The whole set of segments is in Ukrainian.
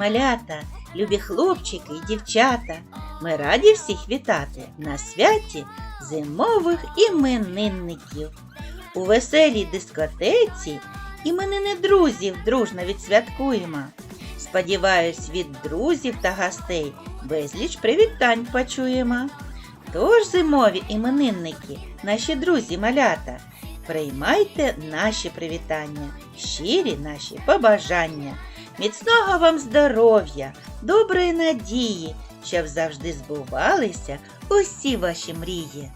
малята, любі хлопчики і дівчата. Ми раді всіх вітати на святі зимових іменинників. У веселій дискотеці іменини друзів дружно відсвяткуємо. Сподіваюсь, від друзів та гостей безліч привітань почуємо. Тож, зимові іменинники, наші друзі малята, приймайте наші привітання, щирі наші побажання, міцного вам здоров'я, доброї надії, щоб завжди збувалися усі ваші мрії.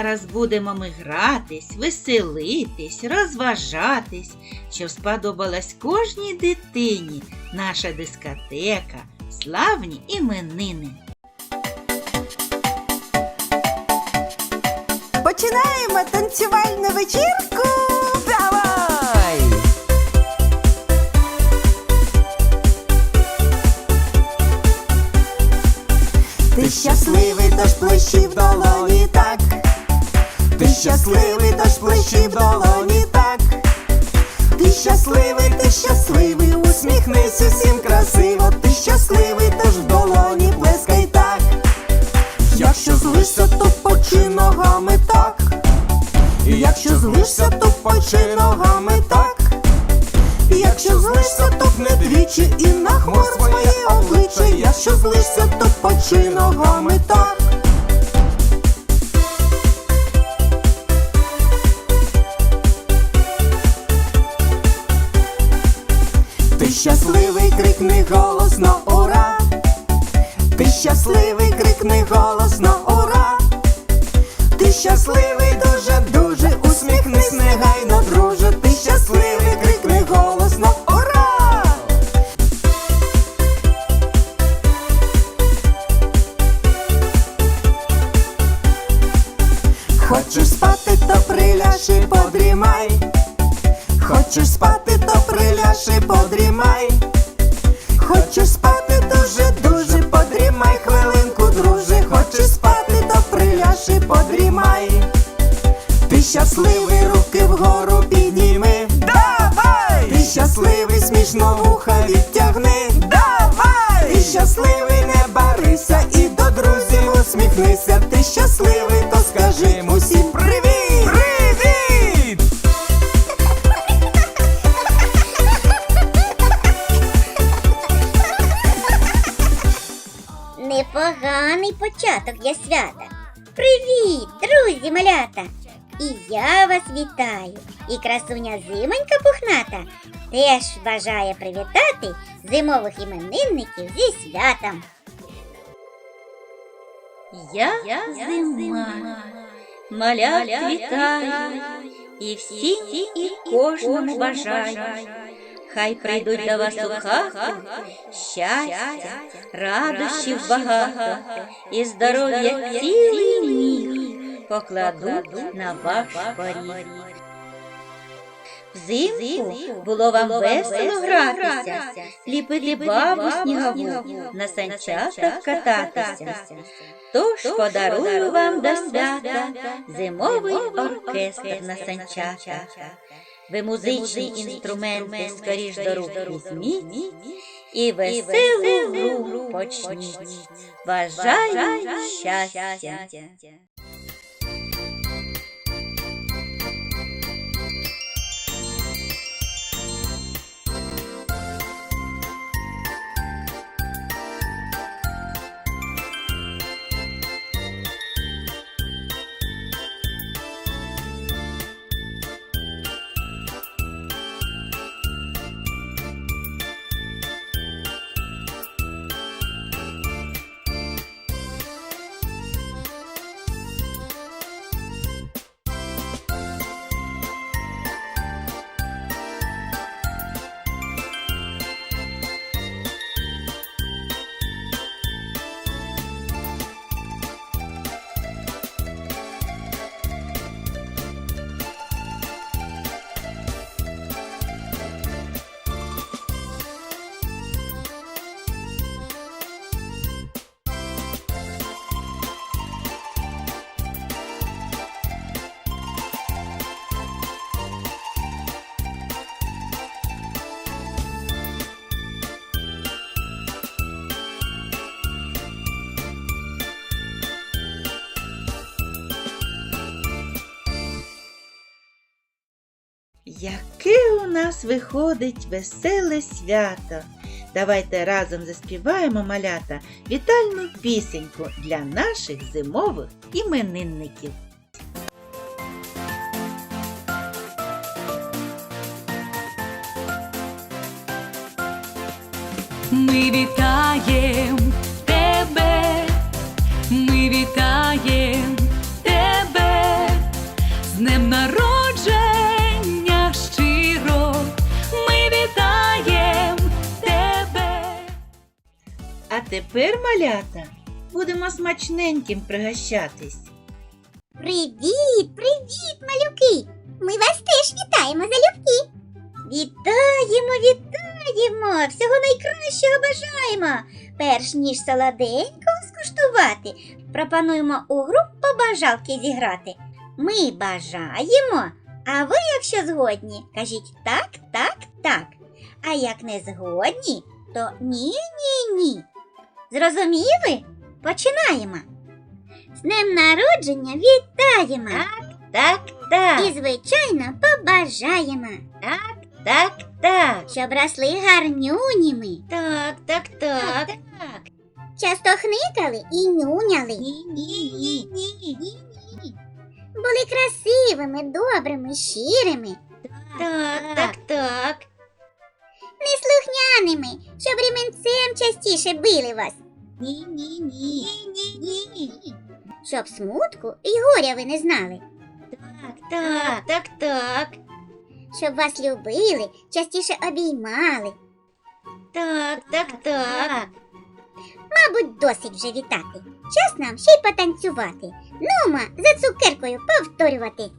Зараз будемо ми гратись, веселитись, розважатись, що сподобалась кожній дитині наша дискотека, славні іменини. Починаємо танцювальну вечірку. Щасливий, тож плещи в долоні так. Ти щасливий, ти щасливий, усміхнись усім красиво. Ти щасливий, тож в долоні плескай так. Якщо злишся, то почи ногами так. Якщо злишся, то почи ногами так. Якщо злишся, то не двічі і нахмур своє обличчя. Якщо злишся, то почи ногами так. Крикни голосно ура! Ти щасливий, крикни голосно ура! Ти щасливий, дуже, дуже усміхнись негайно, друже. Ти щасливий, крикни голосно ура! Хочеш спати, то приляж і подрімай. Хочеш спати, то приляж і подрімай. Хочеш спати дуже, дуже подрімай хвилинку, друже. Хочеш спати, то приляж і подрімай. Ти щасливий, руки вгору підніми. Давай! Ти щасливий, смішно вуха відтягни. Давай! Ти щасливий, не барися і до друзів усміхнися. Ти щасливий, Непоганий початок для свята. Привіт, друзі малята! І я вас вітаю. І красуня зимонька пухната теж бажає привітати зимових іменинників зі святом. Я, зима, малят вітаю, і всім і кожному бажаю. Хай прийдуть до вас у хату щастя, радощів багато, і здоров'я цілий міг покладуть на ваш поріг. Взимку було вам весело гратися, ліпити бабу снігову, на санчатах кататися. Тож подарую вам до свята зимовий оркестр на санчатах. Ви музичні інструменти скоріш до рук візьміть і веселу гру почніть. Бажаю щастя! Яке у нас виходить веселе свято. Давайте разом заспіваємо малята вітальну пісеньку для наших зимових іменинників. Ми вітаєм А тепер, малята, будемо смачненьким пригощатись. Привіт, привіт, малюки! Ми вас теж вітаємо залюбки. Вітаємо, вітаємо! Всього найкращого бажаємо! Перш ніж солоденько скуштувати, пропонуємо у гру побажалки зіграти. Ми бажаємо, а ви, якщо згодні, кажіть так, так, так. А як не згодні, то ні, ні, ні. Зрозуміли? Починаємо. З днем народження вітаємо! Так, так, І, звичайно, побажаємо, так, так, так. щоб росли гарнюніми, так, так, так. часто хникали і нюняли, Ні, ні, ні, ні. були красивими, добрими, щирими, Так, так, так. неслухняними, щоб ріменцем частіше били вас, Ні, ні, ні. Ні, ні. щоб смутку і горя ви не знали, Так, так, так. щоб вас любили, частіше обіймали. Так, так, так. Мабуть, досить вже вітати. Час нам ще й потанцювати. Нума за цукеркою повторювати.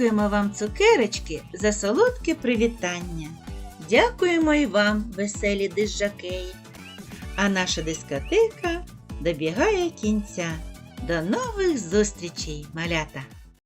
Дякуємо вам, цукерочки, за солодке привітання. Дякуємо і вам, веселі дижакеї. А наша дискотека добігає кінця. До нових зустрічей, малята!